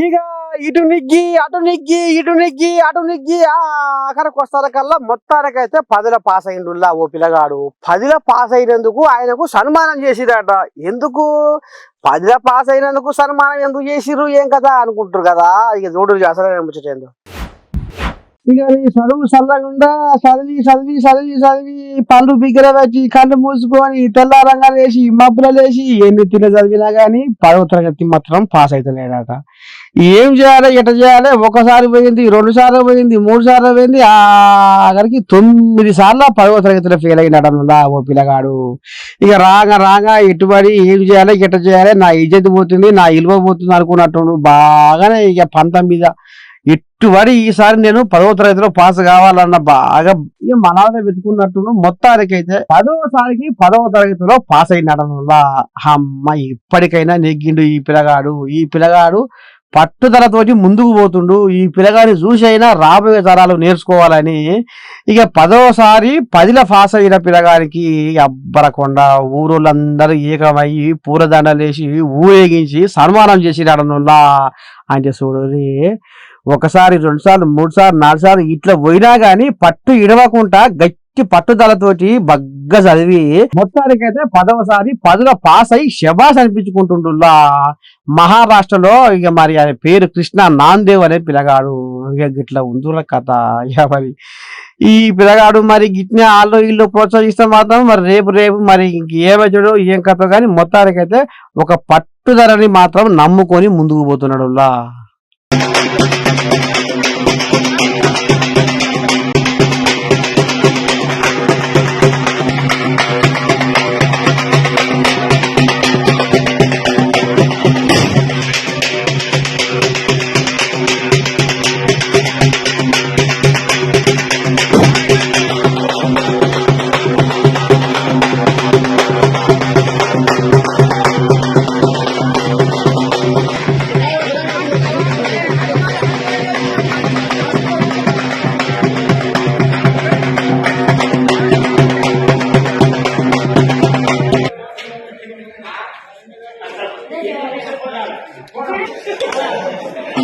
ఇక ఇటు నిగ్గి అటు నిగ్గి ఇటు నిగ్గి అటు నిగ్గి ఆఖరికి వస్తారకల్లా మొత్తానికైతే పదిల పాస్ అయిండుల్లా ఓ పిల్లగాడు. పదిల పాస్ అయినందుకు ఆయనకు సన్మానం చేసిరట. ఎందుకు? పదిల పాస్ అయినందుకు సన్మానం ఎందుకు చేసిర్రు? ఏం కదా అనుకుంటారు కదా? ఇక చూడు అసలు ముచ్చటేందో. ఇక ఈ చదువు చల్లకుండా చదివి చదివి చదివి చదివి పళ్ళు బిగ్గర వచ్చి కళ్ళు మూసుకొని తెల్లారంగా లేచి మబ్బుల లేచి ఎన్ని తిన చదివినా కానీ పదవ తరగతి మాత్రం పాస్ అవుతలేడట ఏం చేయాలి ఎట చేయాలి? ఒకసారి పోయింది రెండు సార్లు పోయింది మూడు సార్లు పోయింది ఆఖరికి తొమ్మిది సార్లు పదవ తరగతిలో ఫెయిల్ అయినాడనులా ఓ పిల్లగాడు. ఇక రాగా రాగా ఎటుబడి ఏం చేయాలి ఎట చేయాలి? నా ఇజ్జత్ పోతుంది నా ఇలువ పోతుంది అనుకున్నట్టు బాగానే ఇక పంతం మీద ఇటువడి ఈసారి నేను పదవ తరగతిలో పాస్ కావాలన్న బాగా ఇక మనాద మొత్తానికైతే పదవసారికి పదవ తరగతిలో పాస్ అయినాడు వల్ల అమ్మ ఇప్పటికైనా నెగ్గిండు ఈ పిల్లగాడు ఈ పిల్లగాడు పట్టుదలతోటి ముందుకు పోతుండు. ఈ పిల్లగాని చూసి అయినా రాబోయే తరాలు నేర్చుకోవాలని. ఇక పదవసారి పదిల పాస్ అయిన పిల్లగాడికి అబ్బరకొండ ఊరోళ్ళందరూ ఏకమయ్యి పూలదండలేసి ఊరేగించి సన్మానం చేసినాడనుల్లా అంటే చూడు ఒకసారి రెండు సార్లు మూడు సార్లు నాలుగు ఇట్లా పోయినా కానీ పట్టు ఇడవకుండా గట్టి పట్టుదలతోటి బగ్గ చదివి మొత్తానికైతే పదవసారి పదుల పాస్ అయి శబాస్ అనిపించుకుంటుండులా మహారాష్ట్రలో ఇక మరి ఆయన పేరు కృష్ణ నాందేవ్ అనే పిల్లగాడు. ఇక ఇట్లా ఉందిరా కథ. ఇక మరి ఈ పిల్లగాడు మరి గిట్నే వాళ్ళు వీళ్ళు ప్రోత్సహిస్తే మాత్రం మరి రేపు రేపు మరి ఇంకేమవుతాడో ఏం కథ కానీ మొత్తానికైతే ఒక పట్టుదలని మాత్రం నమ్ముకొని ముందుకు పోతున్నాడు